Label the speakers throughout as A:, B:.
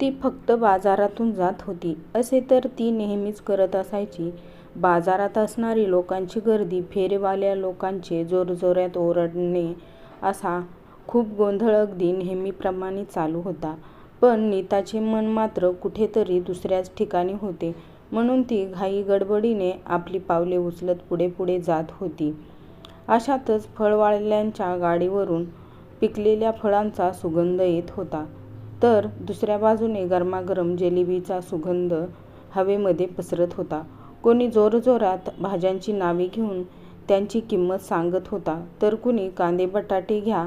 A: ती फक्त बाजारातून जात होती असे तर ती नेहमीच करत असायची. बाजारात असणारी लोकांची गर्दी, फेरीवाल्या लोकांचे जोरजोरात ओरडणे असा खूप गोंधळ अगदी नेहमीप्रमाणे चालू होता. पण नीताचे मन मात्र कुठेतरी दुसऱ्याच ठिकाणी होते म्हणून ती घाई गडबडीने आपली पावले उचलत पुढे पुढे जात होती. अशातच फळवाल्यांच्या गाडीवरून पिकलेल्या फळांचा सुगंध येत होता तर दुसऱ्या बाजूने गरमागरम जिलेबीचा सुगंध हवेमध्ये पसरत होता. कोणी जोरजोरात भाज्यांची नावे घेऊन त्यांची किंमत सांगत होता तर कुणी कांदे बटाटे घ्या,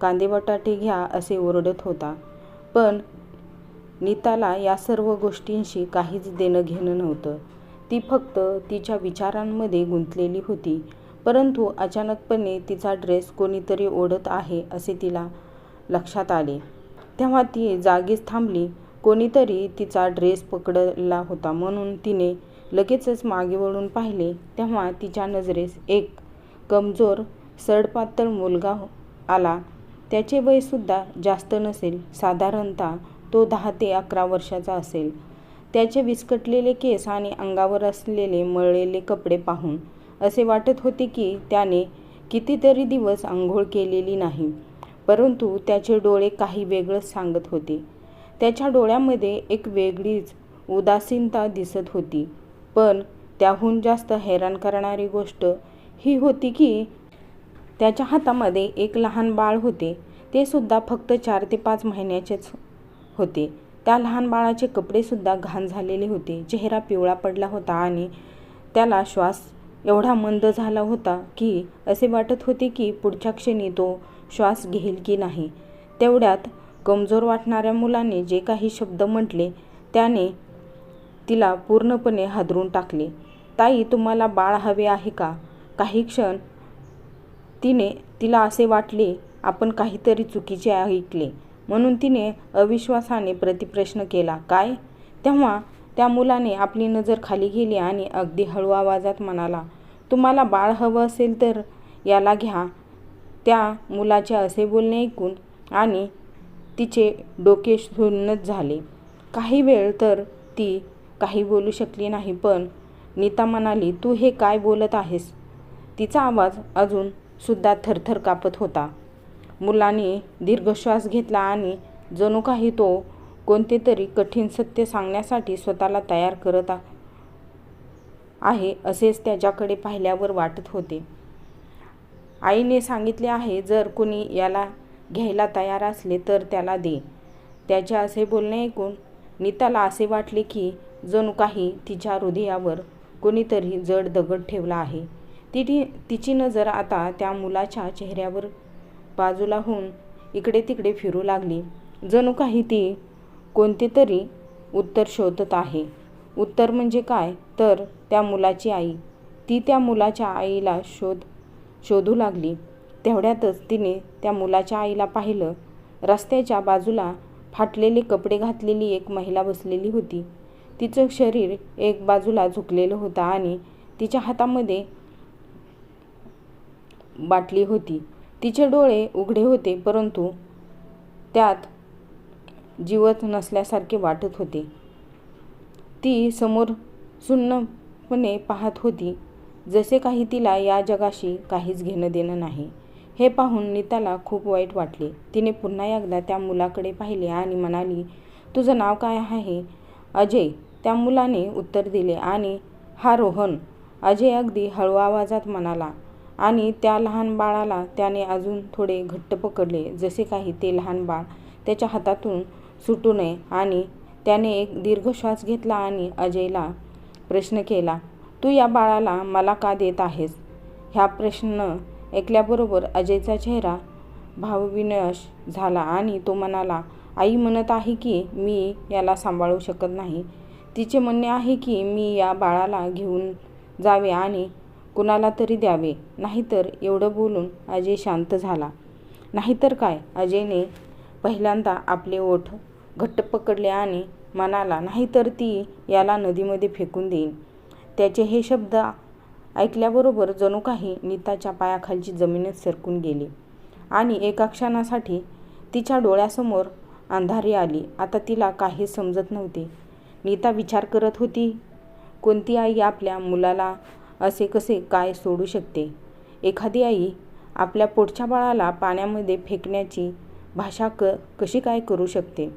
A: कांदे बटाटे घ्या असे ओरडत होता. पण नीताला या सर्व गोष्टींशी काहीच देणंघेणं नव्हतं. ती फक्त तिच्या विचारांमध्ये गुंतलेली होती. परंतु अचानकपणे तिचा ड्रेस कोणीतरी ओढत आहे असे तिला लक्षात आले. तेव्हा ती जागीच थांबली. कोणीतरी तिचा ड्रेस पकडला होता म्हणून तिने लगेचच मागे वळून पाहिले तेव्हा तिच्या नजरेस एक कमजोर, सडपातळ मुलगा आला. त्याचे वयसुद्धा जास्त नसेल. साधारणतः तो दहा ते अकरा वर्षाचा असेल. त्याचे विस्कटलेले केस आणि अंगावर असलेले मळलेले कपडे पाहून असे वाटत होते की त्याने कितीतरी दिवस आंघोळ केलेली नाही. परंतु त्याचे डोळे काही वेगळंच सांगत होते. त्याच्या डोळ्यामध्ये एक वेगळीच उदासीनता दिसत होती. पण त्याहून जास्त हैराण करणारी गोष्ट ही होती की त्याच्या हातामध्ये एक लहान बाळ होते. ते सुद्धा फक्त चार ते पाच महिन्याचेच होते. त्या लहान बाळाचे कपडेसुद्धा घाण झालेले होते. चेहरा पिवळा पडला होता आणि त्याला श्वास एवढा मंद झाला होता की असे वाटत होते की पुढच्या क्षणी तो श्वास घेईल की नाही. तेवढ्यात कमजोर वाटणाऱ्या मुलाने जे काही शब्द म्हटले त्याने तिला पूर्णपणे हादरून टाकले. ताई, तुम्हाला बाळ हवे आहे का? काही क्षण तिने तिला असे वाटले आपण काहीतरी चुकीचे ऐकले म्हणून तिने अविश्वासाने प्रतिप्रश्न केला, काय? तेव्हा त्या मुलाने आपली नजर खाली गेली आणि अगदी हळू आवाजात म्हणाला, तुम्हाला बाळ हवं असेल तर याला घ्या. त्या मुलाचे असे बोलणे ऐकून आणि तिचे डोके शून्यच झाले. काही वेळ तर ती काही बोलू शकली नाही. पण नीता म्हणाली, तू हे काय बोलत आहेस? तिचा आवाज अजून सुद्धा थरथर कापत होता. मुलाने दीर्घ श्वास घेतला आणि जणू काही तो कोणते तरी कठीण सत्य सांगण्यासाठी स्वतःला तयार करत आहे असेच त्याच्याकडे पाहिल्यावर वाटत होते. आईने सांगितले आहे जर कुणी याला घ्यायला तयार असले तर त्याला दे. त्याचे असे बोलणे ऐकून नीताला असे वाटले की जणू काही तिच्या हृदयावर कोणीतरी जड दगड ठेवला आहे. तिची नजर आता त्या मुलाच्या चेहऱ्यावर बाजूला होऊन इकडे तिकडे फिरू लागली. जणू काही ती कोणतेतरी उत्तर शोधत आहे. उत्तर म्हणजे काय तर त्या मुलाची आई. ती त्या मुलाच्या आईला शोध शोधू लागली. तेवढ्यातच तिने त्या मुलाच्या आईला पाहिलं. रस्त्याच्या बाजूला फाटलेले कपडे घातलेली एक महिला बसलेली होती. तिचं शरीर एक बाजूला झुकलेलं होतं आणि तिच्या हातामध्ये बाटली होती. तिचे डोळे उघडे होते परंतु त्यात जीवत नसल्यासारखे वाटत होते. ती समोर सुन्नपणे पाहत होती. जसे काही तिला या जगाशी काहीच घेणं देणं नाही. हे पाहून नीताला खूप वाईट वाटले. तिने पुन्हा एकदा त्या मुलाकडे पाहिले आणि म्हणाली, तुझं नाव काय आहे? अजय, त्या मुलाने उत्तर दिले. आणि हा रोहन? अजय अगदी हळू आवाजात म्हणाला. आणि त्या लहान बाळाला त्याने अजून थोडे घट्ट पकडले जसे काही ते लहान बाळ त्याच्या हातातून सुटू नये. आणि त्याने एक दीर्घ श्वास घेतला आणि अजयला प्रश्न केला, तू या बाळाला मला का देत आहेस? ह्या प्रश्न ऐकल्याबरोबर अजयचा चेहरा भावविशय झाला आणि तो म्हणाला, आई म्हणत आहे की मी याला सांभाळू शकत नाही. तिचे म्हणणे आहे की मी या बाळाला घेऊन जावे आणि कुणाला तरी द्यावे. नाहीतर एवढं बोलून अजय शांत झाला. नाहीतर काय? अजयने पहिल्यांदा आपले ओठ घट्ट पकडले आणि म्हणाला, नाहीतर ती याला नदीमध्ये फेकून देईन. त्याचे हे शब्द ऐकल्याबरोबर जणू काही नीताच्या पायाखालची जमीनच सरकून गेली. आणि एका क्षणासाठी तिच्या डोळ्यासमोर अंधारी आली. आता तिला काहीच समजत नव्हते. नीता विचार करत होती कोणती आई आपल्या मुलाला असे कसे काय सोडू शकते? एखादी आई आपल्या पोटच्या बाळाला पाण्यामध्ये फेकण्याची भाषा क कशी काय करू शकते?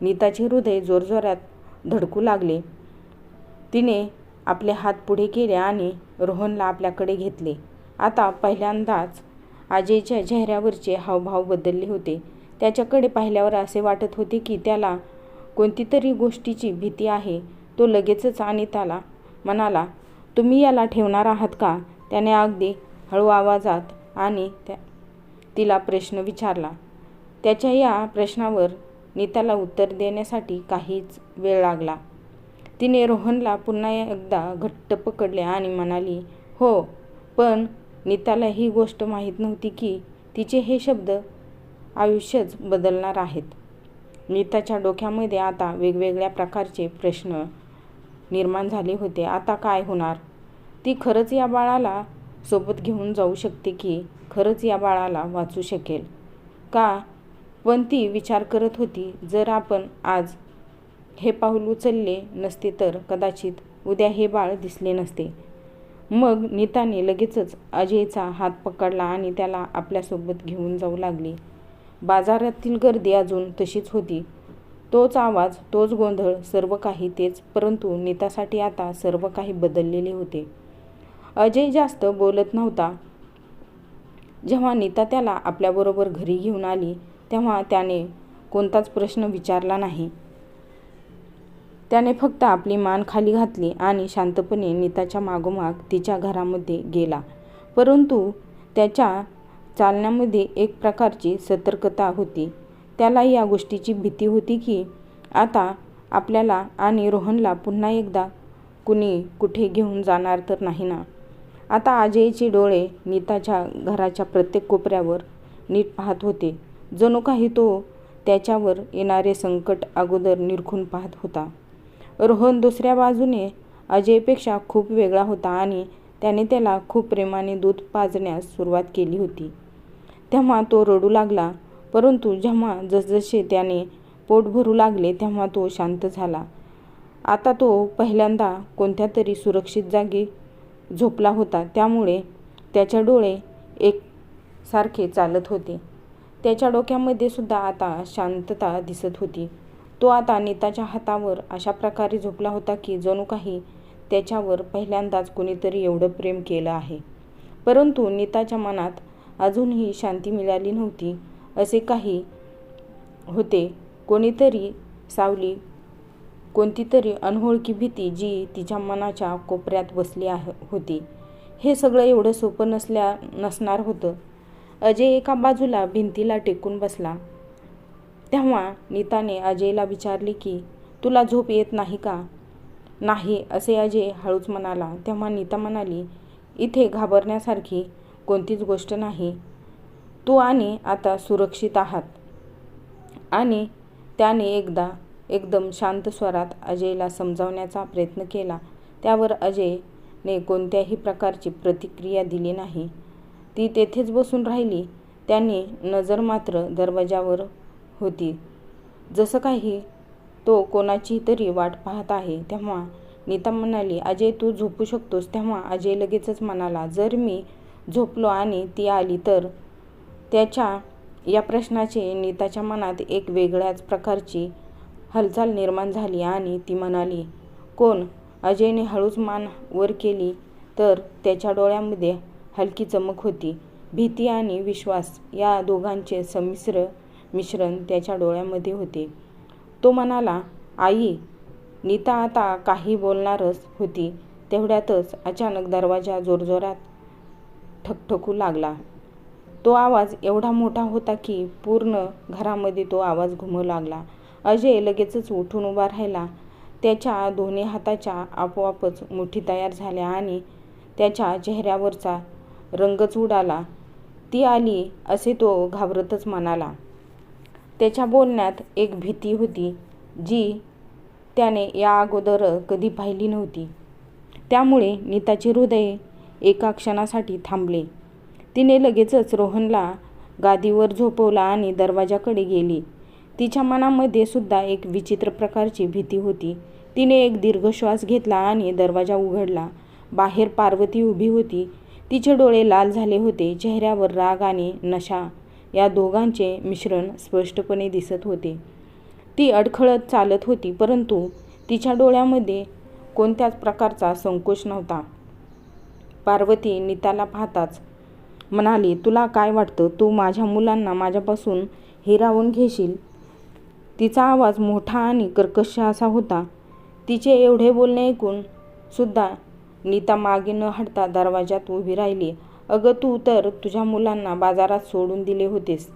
A: नीताचे हृदय जोरजोरात धडकू लागले. तिने आपले हात पुढे केले आणि रोहनला आपल्याकडे घेतले. आता पहिल्यांदाच अजयच्या चेहऱ्यावरचे हावभाव बदलले होते. त्याच्याकडे पाहिल्यावर असे वाटत होते की त्याला कोणती तरी गोष्टीची भीती आहे. तो लगेचच आणि त्याला म्हणाला तुम्ही याला ठेवणार आहात का? त्याने अगदी हळू आवाजात आणि त्या तिला प्रश्न विचारला. त्याच्या या प्रश्नावर नीताला उत्तर देण्यासाठी काहीच वेळ लागला. तिने रोहनला पुन्हा एकदा घट्ट पकडले आणि म्हणाली हो पण नीताला ही गोष्ट माहीत नव्हती की तिचे हे शब्द आयुष्यच बदलणार आहेत. नीताच्या डोक्यामध्ये आता वेगवेगळ्या प्रकारचे प्रश्न निर्माण झाले होते. आता काय होणार? ती खरंच या बाळाला सोबत घेऊन जाऊ शकते की खरंच या बाळाला वाचू शकेल? का? पण ती विचार करत होती जर आपण आज हे पाऊल उचलले नसते तर कदाचित उद्या हे बाळ दिसले नसते. मग नीताने लगेचच अजयचा हात पकडला आणि त्याला आपल्यासोबत घेऊन जाऊ लागली. बाजारातील गर्दी अजून तशीच होती. तोच आवाज तोच गोंधळ सर्व काही तेच परंतु नीतासाठी आता सर्व काही बदललेले होते. अजय जास्त बोलत नव्हता. जेव्हा नीता त्याला आपल्याबरोबर घरी घेऊन आली तेव्हा त्याने कोणताच प्रश्न विचारला नाही. त्याने फक्त आपली मान खाली घातली आणि शांतपणे नीताच्या मागोमाग तिच्या घरामध्ये गेला. परंतु त्याच्या चालण्यामध्ये एक प्रकारची सतर्कता होती. त्याला या गोष्टीची भीती होती की आता आपल्याला आणि रोहनला पुन्हा एकदा कुणी कुठे घेऊन जाणार तर नाही ना? आता अजयचे डोळे नीताच्या घराच्या प्रत्येक कोपऱ्यावर नीट पाहत होते. जणू काही तो त्याच्यावर येणारे संकट अगोदर निरखून पाहत होता. रोहन दुसऱ्या बाजूने अजयपेक्षा खूप वेगळा होता आणि त्याने त्याला खूप प्रेमाने दूध पाजण्यास सुरुवात केली होती. तेव्हा तो रडू लागला परंतु जेव्हा जसजसे त्याने पोट भरू लागले तेव्हा तो शांत झाला. आता तो पहिल्यांदा कोणत्या तरी सुरक्षित जागी झोपला होता त्यामुळे त्याच्या डोळे एक सारखे चालत होते. त्याच्या डोक्यामध्ये सुद्धा आता शांतता दिसत होती. तो आता नीताच्या हातावर अशा प्रकारे झोपला होता की जणू काही त्याच्यावर पहिल्यांदाच कोणीतरी एवढं प्रेम केलं आहे. परंतु नीताच्या मनात अजूनही शांती मिळाली नव्हती. असे काही होते कोणीतरी सावली कोणती तरी अनहोळखी भीती जी तिच्या मनाच्या कोपऱ्यात बसली आहे होती. हे सगळं एवढं सोपं नसल्या नसणार होतं. अजय एका बाजूला भिंतीला टेकून बसला. तेव्हा नीताने अजयला विचारले की तुला झोप येत नाही का? नाही असे अजय हळूच म्हणाला. तेव्हा नीता म्हणाली इथे घाबरण्यासारखी कोणतीच गोष्ट नाही. तू आणि आता सुरक्षित आहात. आणि त्याने एकदा एकदम शांत स्वरात अजयला समजावण्याचा प्रयत्न केला. त्यावर अजयने कोणत्याही प्रकारची प्रतिक्रिया दिली नाही. ती तेथेच बसून राहिली. त्याने नजर मात्र दरवाजावर होती. जसं काही तो कोणाची तरी वाट पाहत आहे तेव्हा नीता म्हणाली अजय तू झोपू शकतोस. तेव्हा अजय लगेचच म्हणाला जर मी झोपलो आणि ती आली तर? त्याच्या या प्रश्नाचे नीताच्या मनात एक वेगळ्याच प्रकारची हालचाल निर्माण झाली आणि ती म्हणाली कोण? अजयने हळूच मान वर केली तर त्याच्या डोळ्यामध्ये हलकी चमक होती. भीती आणि विश्वास या दोघांचे संमिश्र मिश्रण त्याच्या डोळ्यामध्ये होते. तो म्हणाला आई नीता आता काही बोलणारच होती. तेवढ्यातच अचानक दरवाजा जोरजोरात ठकठकू लागला. तो आवाज एवढा मोठा होता की पूर्ण घरामध्ये तो आवाज घुमू लागला. अजय लगेचच उठून उभा राहिला. त्याच्या दोन्ही हाताच्या आपोआपच मुठी तयार झाल्या आणि त्याच्या चेहऱ्यावरचा रंगच उडाला. ती आली असे तो घाबरतच म्हणाला. त्याच्या बोलण्यात एक भीती होती जी त्याने या अगोदर कधी पाहिली नव्हती. त्यामुळे नीताचे हृदय एका क्षणासाठी थांबले. तिने लगेचच रोहनला गादीवर झोपवला आणि दरवाजाकडे गेली. तिच्या मनामध्ये सुद्धा एक विचित्र प्रकारची भीती होती. तिने एक दीर्घ श्वास घेतला आणि दरवाजा उघडला. बाहेर पार्वती उभी होती. तिचे डोळे लाल झाले होते. चेहऱ्यावर राग आणि नशा या दोघांचे मिश्रण स्पष्टपणे दिसत होते. ती अडखळत चालत होती परंतु तिच्या डोळ्यामध्ये कोणत्याच प्रकारचा संकोच नव्हता. पार्वती नीताला पाहताच म्हणाली तुला काय वाटतं? तू माझ्या मुलांना माझ्यापासून हिरावून घेशील तिचा आवाज मोठा आणि कर्कश असा होता. तिचे एवढे बोलणे ऐकून सुद्धा नीता मागे न हटता दरवाजात उभी राहिली. अगं तू तर तुझ्या मुलांना बाजारात सोडून दिले होतेस.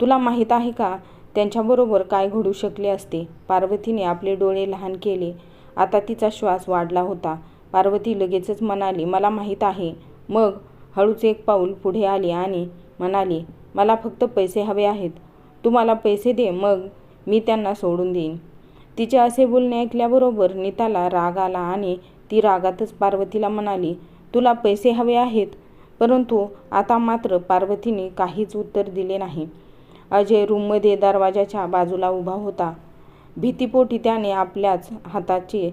A: तुला माहीत आहे का त्यांच्याबरोबर काय घडू शकले असते? पार्वतीने आपले डोळे लहान केले. आता तिचा श्वास वाढला होता. पार्वती लगेचच म्हणाली मला माहीत आहे. मग हळूच एक पाऊल पुढे आली आणि म्हणाली मला फक्त पैसे हवे आहेत. तू मला पैसे दे मग मी त्यांना सोडून देईन. तिचे असे बोलणे ऐकल्याबरोबर नीताला राग आला आणि ती रागातच पार्वतीला म्हणाली तुला पैसे हवे आहेत? परंतु आता मात्र पार्वतीने काहीच उत्तर दिले नाही. अजय रूममध्ये दरवाजाच्या बाजूला उभा होता. भीतीपोटी त्याने आपल्याच हाताचे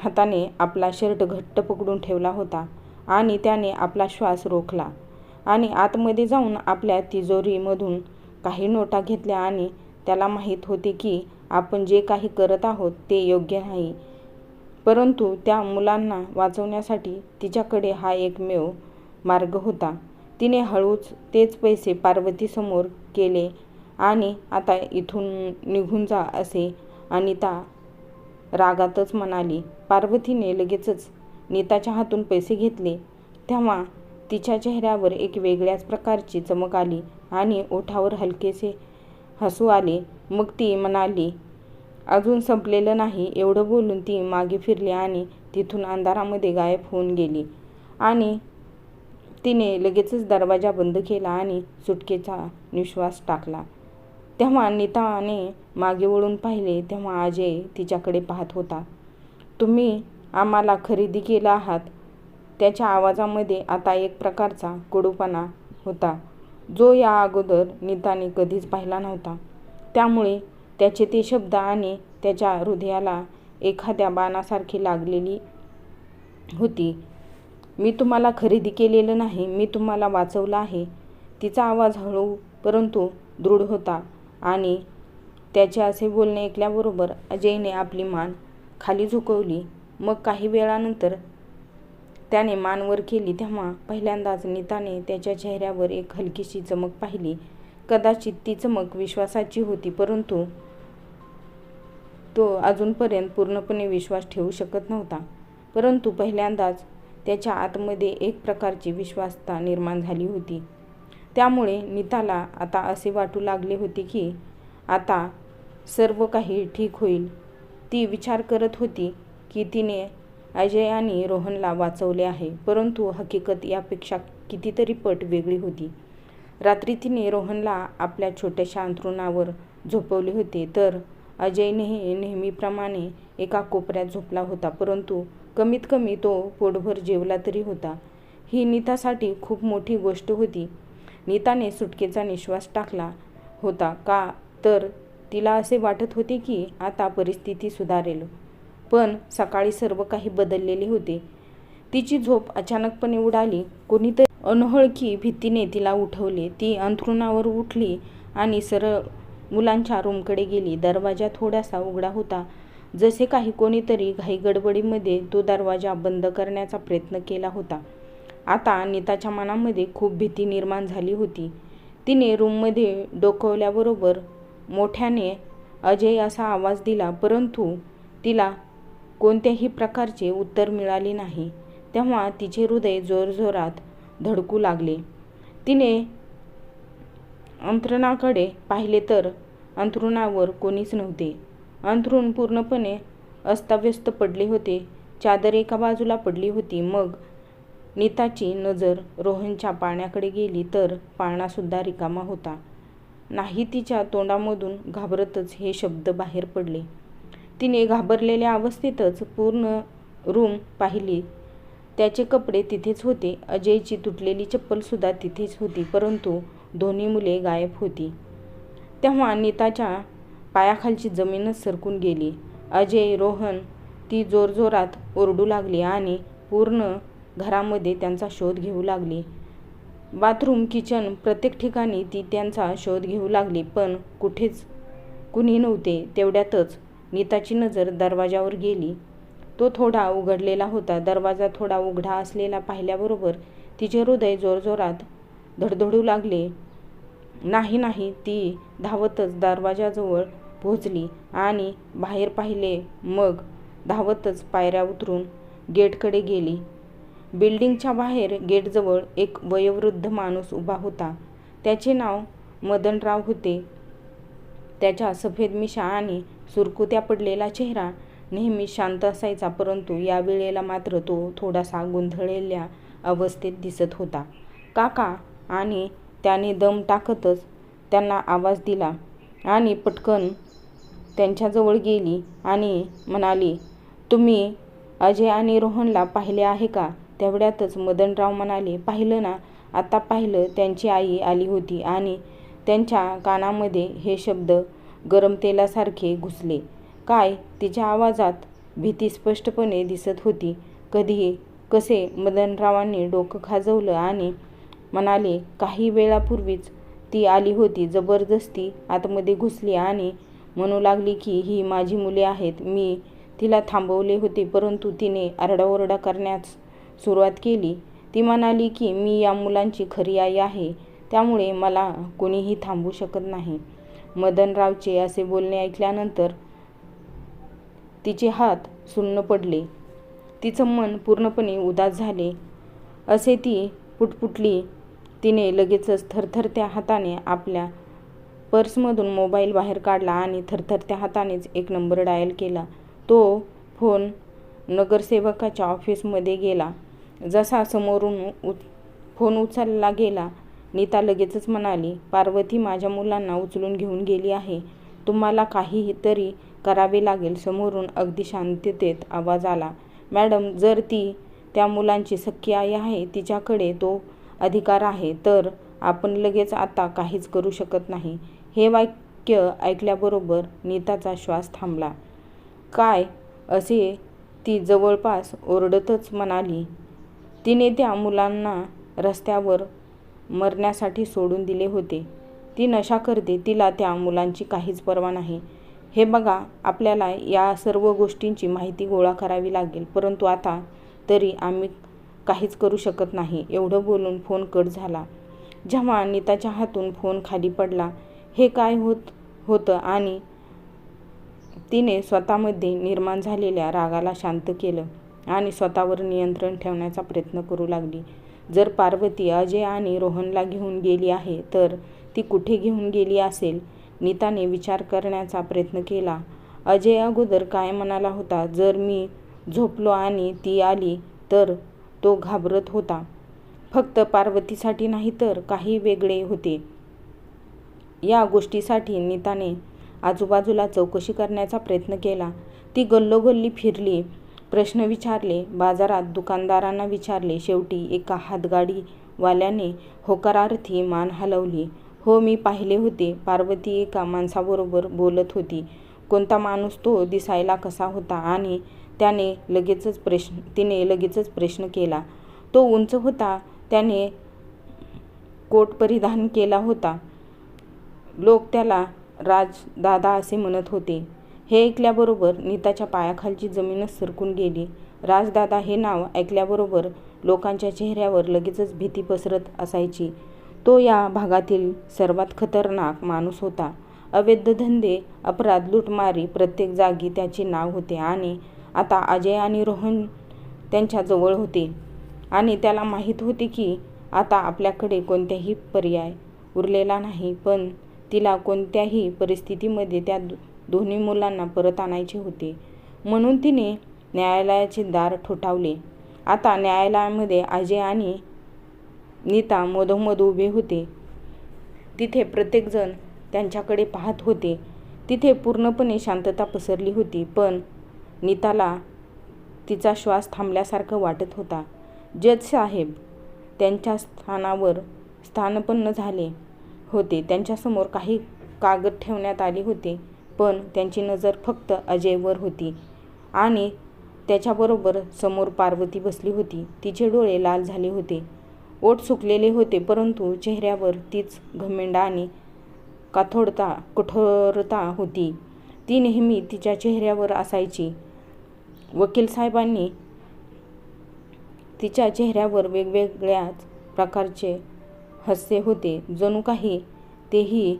A: हाताने आपला शर्ट घट्ट पकडून ठेवला होता आणि त्याने आपला श्वास रोखला आणि आतमध्ये जाऊन आपल्या तिजोरीमधून काही नोटा घेतल्या आणि त्याला माहीत होते की आपण जे काही करत आहोत ते योग्य नाही. परंतु त्या मुलांना वाचवण्यासाठी तिच्याकडे हा एकमेव मार्ग होता. तिने हळूच तेच पैसे पार्वतीसमोर केले आणि आता इथून निघून जा असे अनिता रागातच म्हणाली. पार्वतीने लगेचच नीताच्या हातून पैसे घेतले. तेव्हा तिच्या चेहऱ्यावर एक वेगळ्याच प्रकारची चमक आली आणि ओठावर हलकेसे हसू आले. मग ती म्हणाली अजून संपलेलं नाही. एवढं बोलून ती मागे फिरली आणि तिथून अंधारामध्ये गायब होऊन गेली आणि तिने लगेचच दरवाजा बंद केला आणि सुटकेचा निश्वास टाकला. तेव्हा नीताने मागे वळून पाहिले तेव्हा अजय तिच्याकडे पाहत होता. तुम्ही आम्हाला खरेदी केला आहात त्याच्या आवाजामध्ये आता एक प्रकारचा कडूपणा होता जो या अगोदर नीताने कधीच पाहिला नव्हता. त्यामुळे त्याचे ते शब्द आणि त्याच्या हृदयाला एखाद्या बाणासारखी लागलेली होती. मी तुम्हाला खरेदी केलेलं नाही मी तुम्हाला वाचवलं आहे. तिचा आवाज हळू परंतु दृढ होता आणि त्याचे असे बोलणे ऐकल्याबरोबर अजयने आपली मान खाली झुकवली. मग काही वेळानंतर त्याने मान वर केली. तेव्हा पहिल्यांदाच नीताने त्याच्या चेहऱ्यावर एक हलकीशी चमक पाहिली. कदाचित ती चमक विश्वासाची होती परंतु तो अजूनपर्यंत पूर्णपणे विश्वास ठेवू शकत नव्हता. परंतु पहिल्यांदाच त्याच्या आतमध्ये एक प्रकारची विश्वासता निर्माण झाली होती. त्यामुळे नीताला आता असे वाटू लागले होते की आता सर्व काही ठीक होईल. ती विचार करत होती की तिने अजय आणि रोहनला वाचवले आहे परंतु हकीकत यापेक्षा कितीतरी पट वेगळी होती. रात्री तिने रोहनला आपल्या छोट्याशा अंथरुणावर झोपवले होते तर अजयनेही नेहमीप्रमाणे एका कोपऱ्यात झोपला होता परंतु कमीत कमी तो पोटभर जेवला तरी होता. ही नीतासाठी खूप मोठी गोष्ट होती. नीताने सुटकेचा निश्वास टाकला होता का तर तिला असे वाटत होते की आता परिस्थिती सुधारेल. पण सकाळी सर्व काही बदललेले होते. तिची झोप अचानकपणे उडाली. कोणीतरी अनोळखी भीतीने तिला उठवले. ती अंथरुणावर उठली आणि सरळ मुलांच्या रूमकडे गेली. दरवाजा थोडासा उघडा होता. जसे काही कोणीतरी घाई गडबडीमध्ये तो दरवाजा बंद करण्याचा प्रयत्न केला होता. आता नीताच्या मनामध्ये खूप भीती निर्माण झाली होती. तिने रूममध्ये डोकवल्याबरोबर मोठ्याने अजय असा आवाज दिला परंतु तिला कोणत्याही प्रकारचे उत्तर मिळाले नाही. तेव्हा तिचे हृदय जोरजोरात धडकू लागले. तिने अंतरुणाकडे पाहिले तर अंथरुणावर कोणीच नव्हते. अंथरूण पूर्णपणे अस्ताव्यस्त पडले होते. चादर एका बाजूला पडली होती. मग नीताची नजर रोहनच्या पाण्याकडे गेली तर पाळणासुद्धा रिकामा होता. नाही तिच्या तोंडामधून घाबरतच हे शब्द बाहेर पडले. तिने घाबरलेल्या अवस्थेतच पूर्ण रूम पाहिली. त्याचे कपडे तिथेच होते. अजयची तुटलेली चप्पलसुद्धा तिथेच होती परंतु दोन्ही मुले गायब होती. तेव्हा नीताच्या पायाखालची जमीनच सरकून गेली. अजय, रोहन ती जोरजोरात ओरडू लागली आणि पूर्ण घरामध्ये त्यांचा शोध घेऊ लागली. बाथरूम, किचन प्रत्येक ठिकाणी ती त्यांचा शोध घेऊ लागली पण कुठेच कुणी नव्हते. तेवढ्यातच नीताची नजर दरवाजावर गेली. तो थोडा उघडलेला होता. दरवाजा थोडा उघडा असलेला पाहिल्याबरोबर तिचे हृदय जोरजोरात धडधडू लागले. नाही नाही ती धावतच दरवाजाजवळ पोहोचली आणि बाहेर पाहिले मग धावतच पायऱ्या उतरून गेटकडे गेली. बिल्डिंगच्या बाहेर गेटजवळ एक वयोवृद्ध माणूस उभा होता. त्याचे नाव मदनराव होते. त्याच्या सफेद मिशा आणि सुरकुत्या पडलेला चेहरा नेहमी शांत असायचा परंतु या वेळेला मात्र तो थोडासा गोंधळलेल्या अवस्थेत दिसत होता. काका आणि त्याने दम टाकतच त्यांना आवाज दिला आणि पटकन त्यांच्याजवळ गेली आणि म्हणाली, तुम्ही अजय आणि रोहनला पाहिले आहे का? तेवढ्यातच मदनराव म्हणाले, पाहिलं ना, आता पाहिलं. त्यांची आई आली होती आणि त्यांच्या कानामध्ये हे शब्द गरम तेलासारखे घुसले. काय? तिच्या आवाजात भीती स्पष्टपणे दिसत होती. कधी? कसे? मदनरावांनी डोकं खाजवलं आणि म्हणाले, काही वेळापूर्वीच ती आली होती. जबरदस्ती आतमध्ये घुसली आणि म्हणू लागली की ही माझी मुले आहेत. मी तिला थांबवले होते परंतु तिने आरडाओरडा करण्यास सुरुवात केली. ती म्हणाली की मी या मुलांची खरी आई आहे त्यामुळे मला कोणीही थांबू शकत नाही. मदनरावचे असे बोलणे ऐकल्यानंतर तिचे हात सुन्न पडले. तिचं मन पूर्णपणे उदास झाले असे ती पुटपुटली. तिने लगेचच थरथरत्या हाताने आपल्या पर्समधून मोबाईल बाहेर काढला आणि थरथरत्या हातानेच एक नंबर डायल केला. तो फोन नगरसेवकाच्या ऑफिसमध्ये गेला. जसा समोरून फोन उचलला गेला, नीता लगेचच म्हणाली, पार्वती माझ्या मुलांना उचलून घेऊन गेली आहे. तुम्हाला काहीही तरी करावे लागेल. समोरून अगदी शांततेत आवाज आला, मॅडम, जर ती त्या मुलांची सख्खी आई आहे, तिच्याकडे तो अधिकार आहे, तर आपण लगेच आता काहीच करू शकत नाही. हे वाक्य ऐकल्याबरोबर नीताचा श्वास थांबला. काय? असे ती जवळपास ओरडतच म्हणाली, तिने त्या मुलांना रस्त्यावर मरण्यासाठी सोडून दिले होते. ती नशा करते. तिला त्या मुलांची काहीच पर्वा नाही. हे बघा, आपल्याला या सर्व गोष्टींची माहिती गोळा करावी लागेल परंतु आता तरी आम्ही काहीच करू शकत नाही. एवढं बोलून फोन कट झाला. जेव्हा नीताच्या हातून फोन खाली पडला, हे काय होत होतं आणि तिने स्वतःमध्ये निर्माण झालेल्या रागाला शांत केलं आणि स्वतःवर नियंत्रण ठेवण्याचा प्रयत्न करू लागली. जर पार्वती अजय आणि रोहनला घेऊन गेली आहे तर ती कुठे घेऊन गेली असेल? नीताने विचार करण्याचा प्रयत्न केला. अजय अगोदर काय म्हणाला होता? जर मी झोपलो आणि ती आली तर तो घाबरत होता. फक्त पार्वतीसाठी नाही तर काही वेगळे होते. या गोष्टीसाठी नीताने आजूबाजूला चौकशी करण्याचा प्रयत्न केला. ती गल्लोगल्ली फिरली, प्रश्न विचारले, बाजारात दुकानदारांना विचारले. शेवटी एका हातगाडीवाल्याने होकारार्थी मान हलवली. हो, मी पाहिले होते. पार्वती एका माणसाबरोबर बोलत होती. कोणता माणूस? तो दिसायला कसा होता? आणि त्याने लगेचच प्रश्न तिने लगेचच प्रश्न केला. तो उंच होता. त्याने कोट परिधान केला होता. लोक त्याला राजदादा असे म्हणत होते. हे ऐकल्याबरोबर नीताच्या पायाखालची जमीनच सरकून गेली. राजदादा हे नाव ऐकल्याबरोबर लोकांच्या चेहऱ्यावर लगेचच भीती पसरत असायची. तो या भागातील सर्वात खतरनाक माणूस होता. अवैध धंदे, अपराध, लुटमारी प्रत्येक जागी त्याचे नाव होते आणि आता अजय आणि रोहन त्यांच्याजवळ होते आणि त्याला माहीत होते की आता आपल्याकडे कोणताही पर्याय उरलेला नाही. पण तिला कोणत्याही परिस्थितीमध्ये त्या दोन्ही मुलांना परत आणायचे होते. म्हणून तिने न्यायालयाचे दार ठोठावले. आता न्यायालयामध्ये अजय आणि नीता मधोमध उभे होते. तिथे प्रत्येकजण त्यांच्याकडे पाहत होते. तिथे पूर्णपणे शांतता पसरली होती. पण नीताला तिचा श्वास थांबल्यासारखा वाटत होता. जज साहेब त्यांच्या स्थानावर स्थानपन्न झाले होते. त्यांच्यासमोर काही कागद ठेवण्यात आले होते. पण त्यांची नजर फक्त अजयवर होती आणि त्याच्याबरोबर समोर पार्वती बसली होती तिचे डोळे लाल झाले होते ओठ सुकलेले होते परंतु चेहऱ्यावर तीच घमेंडा आणि काथोडता कठोरता होती ती नेहमी तिच्या चेहऱ्यावर असायची वकील साहेबांनी तिच्या चेहऱ्यावर वेगवेगळ्याच प्रकारचे हास्य होते. जणू काही तेही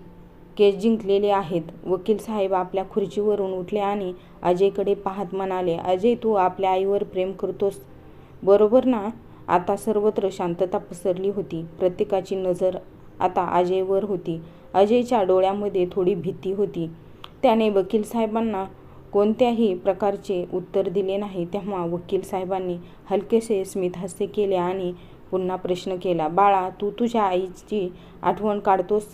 A: केस जिंकलेले आहेत. वकील साहेब आपल्या खुर्चीवरून उठले आणि अजयकडे पाहत म्हणाले अजय तू आपल्या आईवर प्रेम करतोस. बरोबर ना. आता सर्वत्र शांतता पसरली होती. प्रत्येकाची नजर आता अजयवर होती. अजयच्या डोळ्यामध्ये थोडी भीती होती. त्याने वकील साहेबांना कोणत्याही प्रकारचे उत्तर दिले नाही. तेव्हा वकील साहेबांनी हलकेसे स्मितहास्य केले आणि पुन्हा प्रश्न केला बाळा तू तुझ्या आईची आठवण काढतोस?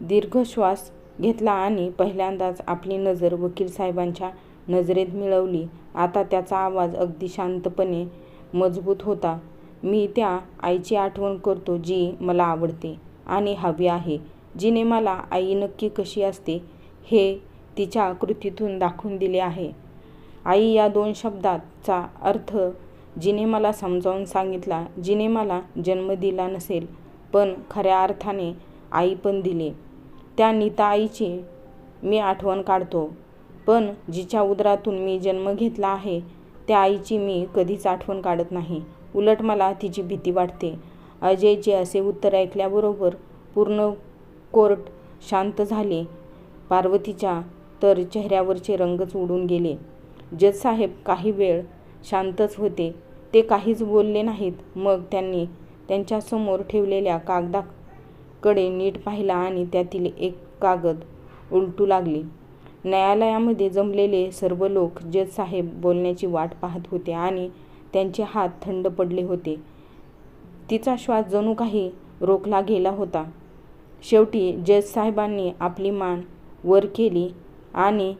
A: दीर्घ श्वास घेतला आणि पहिल्यांदाच आपली नजर वकील साहेबांच्या नजरेत मिळवली. आता त्याचा आवाज अगदी शांतपणे मजबूत होता. मी त्या आईची आठवण करतो जी मला आवडते आणि हवी आहे जिने मला आई नक्की कशी असते हे तिच्या कृतीतून दाखवून दिले आहे. आई या दोन शब्दाचा अर्थ जिने मला समजावून सांगितला जिने मला जन्म दिला नसेल पण खऱ्या अर्थाने आई पण दिली. त्या नीता आईची मी आठवण काढतो. पण जिच्या उदरातून मी जन्म घेतला आहे त्या आईची मी कधीच आठवण काढत नाही. उलट मला तिची भीती वाटते. अजयचे असे उत्तर ऐकल्याबरोबर पूर्ण कोर्ट शांत झाले. पार्वतीच्या तर चेहऱ्यावरचे रंगच उडून गेले. जजसाहेब काही वेळ शांतच होते. ते काहीच बोलले नाहीत. मग त्यांनी त्यांच्यासमोर ठेवलेल्या कागदाकडे नीट पाहिला आणि त्यातील एक कागद उलटू लागले. न्यायालयामध्ये जमलेले सर्व लोक जजसाहेब बोलण्याची वाट पाहत होते आणि त्यांचे हात थंड पडले होते. तिचा श्वास जणू काही रोखला गेला होता. शेवटी जजसाहेबांनी आपली मान वर केली आणि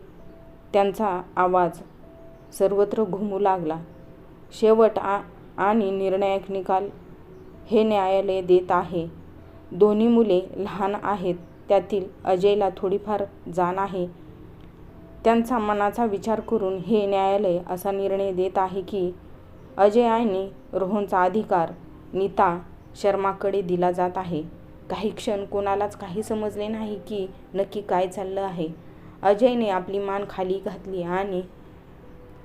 A: त्यांचा आवाज सर्वत्र घुमू लागला. शेवट आ आणि निर्णायक निकाल हे न्यायालय देत आहे. दोन्ही मुले लहान आहेत. त्यातील अजयला थोडीफार जाण आहे. त्यांचा मनाचा विचार करून हे न्यायालय असा निर्णय देत आहे की अजय आणि रोहनचा अधिकार नीता शर्माकडे दिला जात आहे. काही क्षण कोणालाच काही समजले नाही की नक्की काय चाललं आहे. अजयने आपली मान खाली घातली आणि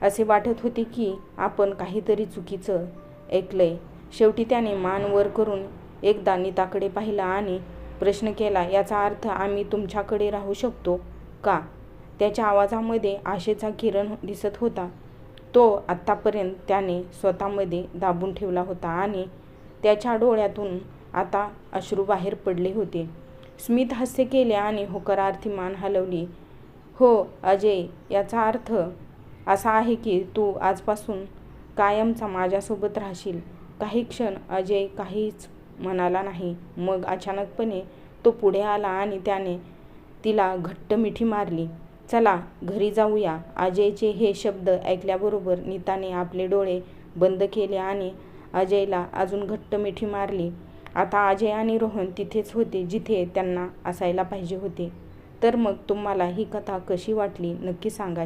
A: असे वाटत होते की आपण काहीतरी चुकीचं ऐकलंय. शेवटी त्याने मान वर करून एकदा नीताकडे पाहिला आणि प्रश्न केला याचा अर्थ आम्ही तुमच्याकडे राहू शकतो का? त्याच्या आवाजामध्ये आशेचा किरण दिसत होता. तो आत्तापर्यंत त्याने स्वतःमध्ये दाबून ठेवला होता आणि त्याच्या डोळ्यातून आता अश्रू बाहेर पडले होते. स्मित हास्य केले आणि होकारार्थी मान हलवली. हो अजय याचा अर्थ असा आहे की तू आजपासून कायमचा माझ्यासोबत राहशील. काही क्षण अजय काहीच म्हणाला नाही. मग अचानकपणे तो पुढे आला आणि त्याने तिला घट्ट मिठी मारली. चला घरी जाऊया. अजयचे हे शब्द ऐकल्याबरोबर नीताने आपले डोळे बंद केले आणि अजयला अजून घट्ट मिठी मारली. आता अजय आणि रोहन तिथेच होते जिथे त्यांना असायला पाहिजे होते. तर मग तुम्हाला ही कथा कशी वाटली नक्की सांगा.